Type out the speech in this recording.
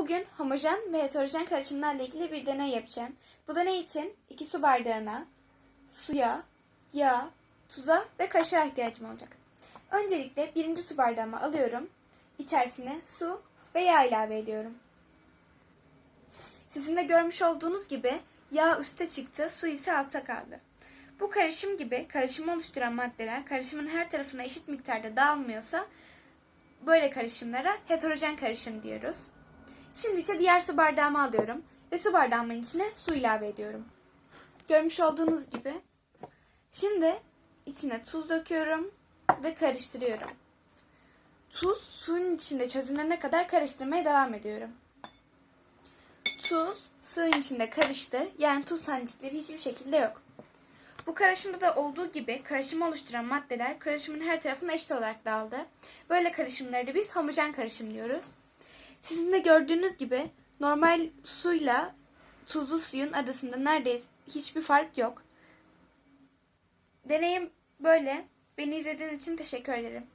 Bugün homojen ve heterojen karışımlarla ilgili bir deney yapacağım. Bu deney için 2 su bardağına suya, yağ, tuza ve kaşığa ihtiyacım olacak. Öncelikle birinci su bardağımı alıyorum. İçerisine su ve yağ ilave ediyorum. Sizin de görmüş olduğunuz gibi yağ üste çıktı, su ise altta kaldı. Bu karışım gibi karışımı oluşturan maddeler karışımın her tarafına eşit miktarda dağılmıyorsa böyle karışımlara heterojen karışım diyoruz. Şimdi ise diğer su bardağımı alıyorum ve su bardağımın içine su ilave ediyorum. Görmüş olduğunuz gibi. Şimdi içine tuz döküyorum ve karıştırıyorum. Tuz suyun içinde çözünene kadar karıştırmaya devam ediyorum. Tuz suyun içinde karıştı. Yani tuz tanecikleri hiçbir şekilde yok. Bu karışımda da olduğu gibi karışımı oluşturan maddeler karışımın her tarafına eşit olarak dağıldı. Böyle karışımları da biz homojen karışım diyoruz. Sizin de gördüğünüz gibi normal suyla tuzlu suyun arasında neredeyse hiçbir fark yok. Deneyim böyle. Beni izlediğiniz için teşekkür ederim.